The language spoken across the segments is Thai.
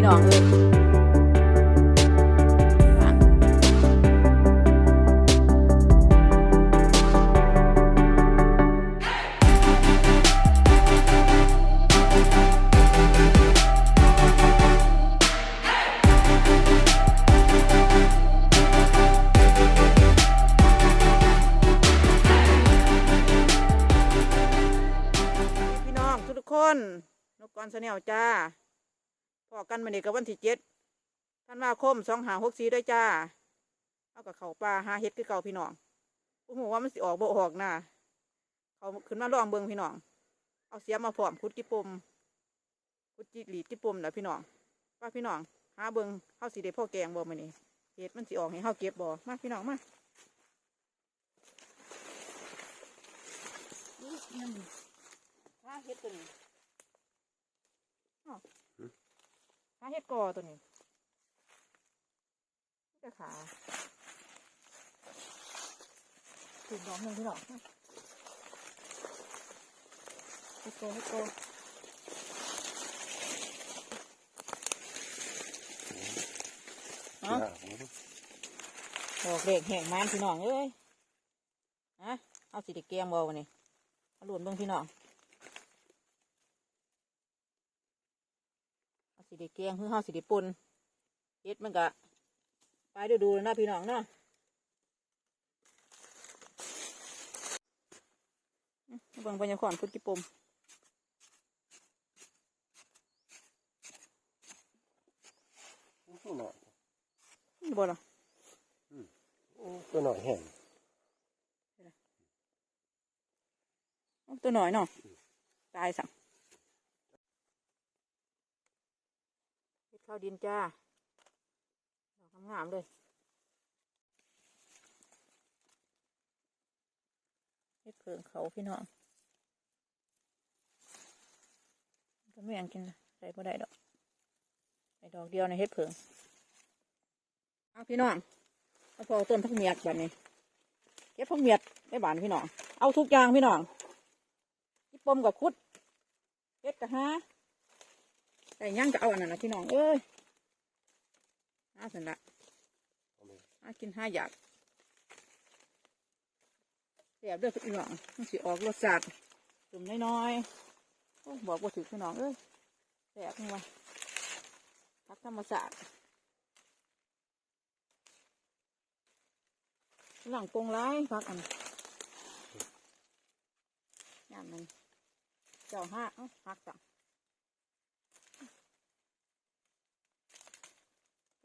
พี่น้องทุกคนนกกรสเนลจ้า พอกันมาเด็กกับวันที่เจ็ดท่านว่าคมสองหาหกสีด้วยจ้า เอากับเขาปลาหาเฮ็ดคือเก่าพี่น้องโอ้โหว่ามันสิออกบ่ออกนะเขาขึ้นมาลองเบิงพี่น้อง เอาเสียมมาพร้อมคุดจิปมคุดจิหลีดจิปมนะพี่น้องว่าพี่น้องหาเบิงเฮาสิได้พ่อแกงบ่มื้อนี้เฮ็ดมันสิออกให้เฮาเก็บบ่มาพี่น้องมาฮ่าเฮ็ดตัวนี้อ้าวหา เฮ็ดกอตัวนี้นี่จะขาถึงน้องหนึ่งพี่หรอให้โตให้โตเอาบอกเด็กแห่งมันพี่น้องเอ้ยฮะเอาสิเด็กเกมบอวันนี้เอาหลุนเบิ่งพี่น้องเอา สิเด็กเกมคือเฮาสิเด็กปุ่นเฮ็ดมันกะไปดูดูๆเลยเนาะพี่น้องเนาะเบิ่งบรรยากาศพุทธิปมตัวหน่อยนี่บ่ล่ะตัวหน่อยแห้งเอาตัวหน่อยเนาะตายสั่งเฮ็ด ข้าวดินจ้า ดอกงามๆเลยเฮ็ดเพิงเขาพี่น้องก็ไม่อยากกินนะใส่บ่ได้ดอกใส่ดอกเดียวในเฮ็ดเพิงเอาพี่น้องเอาพอต้นพักเมียดแบบนี้เก็บพักเมียดได้บานพี่น้อง เอาทุกอย่างพี่น้องที่ปมกับคุดเฮ็ดกะฮะ แต่ย่างก็เอาอันนั้นนะพี่น้องเอ้ยน่าสนละหากินห้าอยากแสบเด้อพี่น้องมันสิออกรสชาติจุ่มน้อยๆบอกว่าถือพี่น้องเอ้ยแสบนี่วะพักธรรมศาสตร์หลังปงร้ายพักอันย่านมันเจ้าห้าเอ้าหักจัง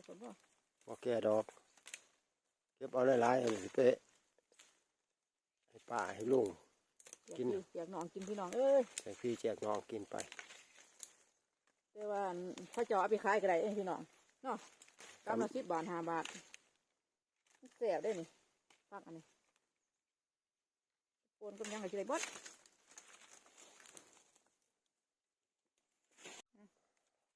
กสมบ่ว่าแก่ดอก เก็บเอาหลายๆเอาสิไปให้ป้าให้ลุง กิกิน นเสียกน้องกินพี่น้องเอ้ยให้พี่แจกน้องกินไปแต่ว่าพ่อเจ้าเอาไปขายก็ได้เองพี่น้องเนาะกำละสิบบาทห้าบาทเสียบได้นี่ฟักอันนี้ปนก็ยังไงจะได้บด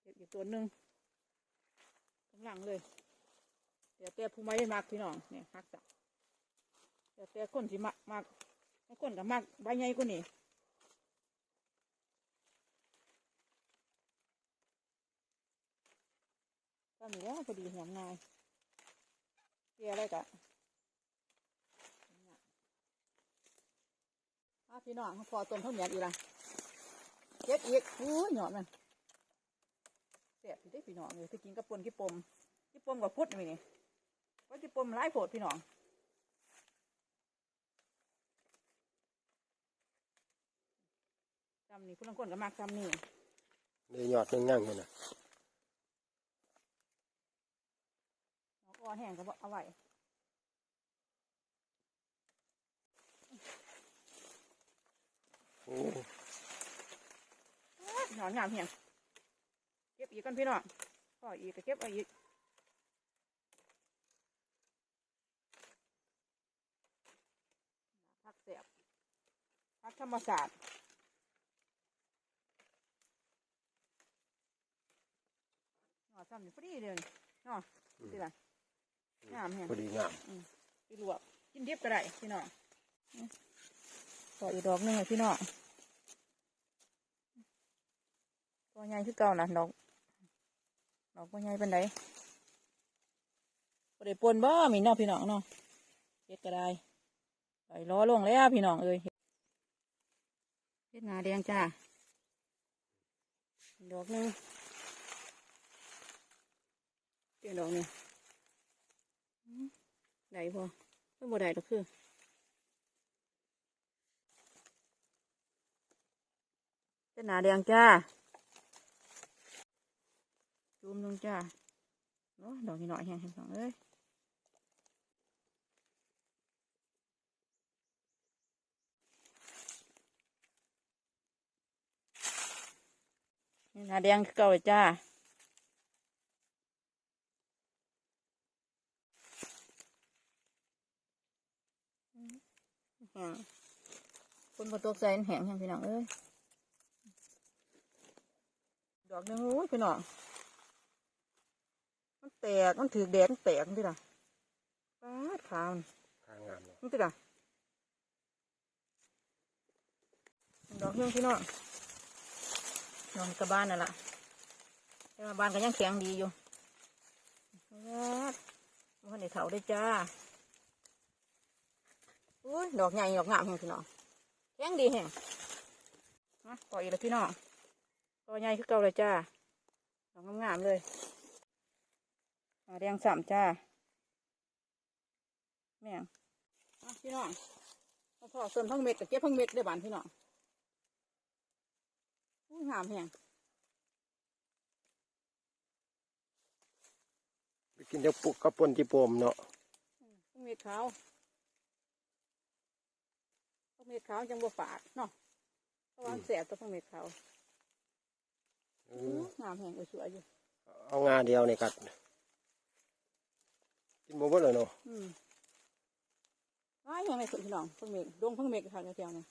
เก็บอยู่ตัวหนึ่ง กำลังเลย เดี๋ยวแต่ผู้ไม่ได้มักพี่น้องเนี่ยฮักจังเดี๋ยวแต่คนที่มักมักคนก็มักใบใหญ่กว่านี้ก็มีแล้วพอดีหัวงายเกี่ยอะไรกะพี่น้องพอต้นเท่าเหนียดอีกละเก็บอีกอู้ยหยอดมัน เสียบพี่ได้พี่น้องเลยไปกินกับปนกี่ปมกี่ปมกับพุดนี่นี่ว่ากี่ปมหลายโผดพี่น้องจำนี่ผู้ลังคนก็มากจำนี่เลยหยอดหนึงย่างอยู่นะเอาอ้อแห้งก็บ่เอาไว้โอ้หนอนงามเหียง เก็บอีกก่อนพี่น้องพออีกก็เก็บเอาอีกพักเสียบพักธรรมศาสตร์หนอซ้ำนี่พอดีเลยเนาะสิล่ะงามแฮะพอดีงามพี่ลวกกินดิบก็ได้พี่น้องขออีกดอกหนึงให้พี่น้องตัวใหญ่คือเก่านะดอก ดอกบ่ใหญ่เป็นไดบ่ได้ปนบ่มีน้องพี่น้องเนาะเฮ็ดก็ได้ไปล้อลงแล้วพี่น้องเอ้ยเฮ็ดนาแดงจ้าดอกนึงเดี๋ยวดอกนึงอืมได้พอไม่บ่ได้ดอกคือเฮ็ดหนาแดงจ้า ซูมลงจ้าโอ้ดอกนี้หน่อยแห้งสองเอ้ยนี่นาแดงคือเก่าจ้าแห้งคนบนตัวใส่แห้งแห้งพี่น้องเอ้ยดอกนึงโอ้ยพี่น้อง ตกมันถือแดดมันแตกนี่ล่ะป้าดขาวนี่ข้างงามเลยนี่ติล่ะดอกหนึงพี่น้องนอนกับบ้านนั่นแหละแต่ว่าบ้านก็ยังแข็งดีอยู่วัดวันนี้เถาได้จ้าอุ้ยดอกใหญ่ดอกงามแห่งพี่น้องแข็งดีแห่งมาต่ออีกแล้วพี่น้องตัวใหญ่คือเก่าเลยจ้าดอกงามๆเลย หาแดงสามจ้า แม่งมาพี่น้องมาพอส่วนพังเม็ดกับเก็บพังเม็ดได้อบานพี่น้องอุ้ยงามแห่งไปกินเดี๋ยวปุกกระปนที่โปมเนาะพวกเม็ดขาวพวกเม็ดขาวจังบ่ฝาดเนาะเพราะว่ามันแสบตัวพวกเม็ดขาวเอองามแห้งสวยๆอยู่ เอางาเดียวนี่กัด กินบ่หมดเลยเนาะอืมว้ายยังไงสุดพี่น้องพวกเม็ดดงพวกเม็ดค่ะแถวๆนี่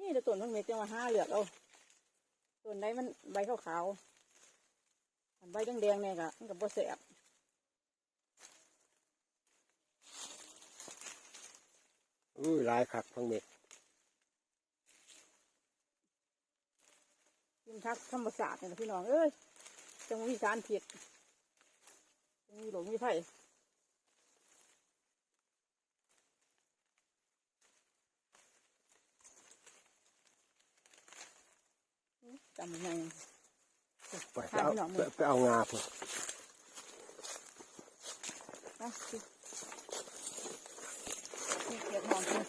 นี่แต่ต้นพวกเม็ดจังว่าห้าเหลือกเอาต้นไหนมันใบขาวๆอันใบแดงๆเนี่ยก็มันก็บ่แสบอุ้ยหลายคักพังเม็ดกินทักธรรมศาสตร์เนี่ยนะพี่น้องเอ้ยจังบ่มีสารผิดจังมีหลงมีไผ่จำยังไงไปไปเอาทานพี่น้องไปมือไปเอางาพุ่นนะสินี่เกียดหอมเลย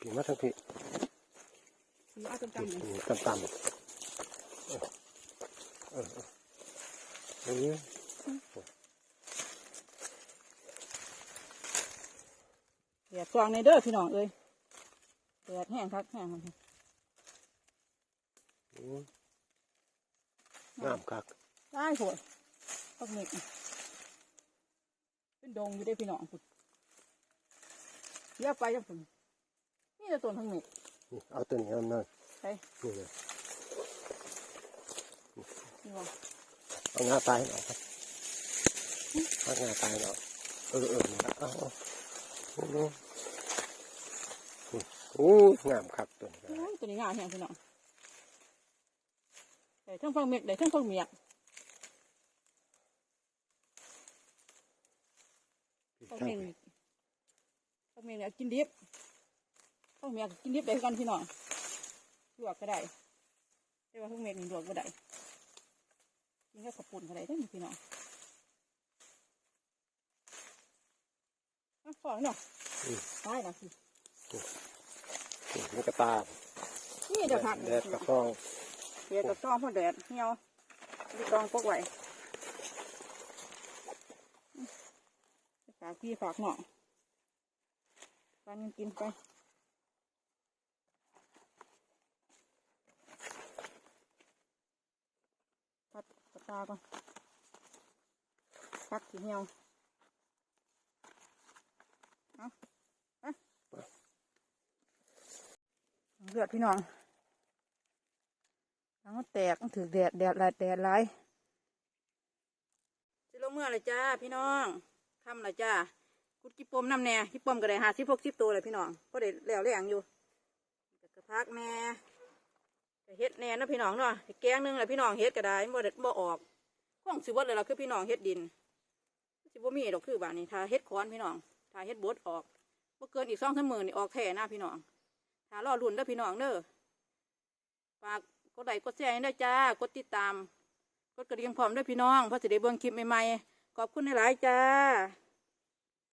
พี่มาทั้งพี่มีอาจำๆเลยต่ำต่ำๆเออเออเออเออเกียดกวางในเด้อพี่น้องเอ้ยเกียดแห้งคักแห้งคักอืม งามคักได้โหดพักเม็ดเป็นดงอยู่ได้อพี่น้องคุณเลี้ยวไปจังผมนี่จะต้นพักเม็ดนี่เอาตัวนี้เอาหน่อยใช่นี่เลยนี่ว่าเอางาตายหน่อยครับเอางาตายหน่อยเออเออนี่ละเอาเอาโอ้โหโอ้ยงามคักตัวนี้ก็โอ้ได้ยตัวนี้งามแห้งพี่น้อง ได้ทั้งพักเม็ดได้ทั้งพักเมียกพี่พักทั้งเม็ดพี่พักเม็ดเนี่ยกินดิบพักเมียกกินดิบได้คือกันพี่น้องลวกก็ได้แต่ว่าพักเม็ดนี่ลวกก็ได้กินแค่ขับปุ่นก็ได้ได้อพี่น้องอะฟองเนาะได้ละสินี่มันก็ตานี่เดี๋ยวผักแดดกระฟอง เดี๋ยวกับซองพ่อแดดเหี่ยวดีกองปกไหวฝากพี่ฝากหน่อฟันกินไปพัดกระตาก่อนพักสีเหี่ยวเอาไปเลือดพี่น้อง ทั้งแตกมันถือแดดแดดหลายแดดหลายสิลงเมื่อเลยจ้าพี่น้องค่ำเลยจ้ากุดกิปมน้ำแน่กิปมก็ได้หาสิบหกสิบตัวเลยพี่น้องก็ได้แล้วแรงอยู่กระพักแน่ก็เฮ็ดแน่นะพี่น้องเนาะแกงหนึงแหละพี่น้องเฮ็ดก็ได้บ่ได้บ่ออกข้องสิเบิดเลยล่ะคือพี่น้องเฮ็ดดินสิบ่มีดอกคือบ้านนี้ถ้าเฮ็ดคอนพี่น้องถ้าเฮ็ดบดออกบ่เกินอีก2-3มื้อนี่ออกแท้นะพี่น้องถ้ารอรุ่นเด้อพี่น้องเด้อฝาก กดไลค์กดแชร์ให้ด้วยจ้ากดติดตาม กดกระดิ่งพร้อมด้วยพี่น้องเพื่อสิได้เบิ่งคลิปใหม่ๆขอบคุณหลายๆจ้า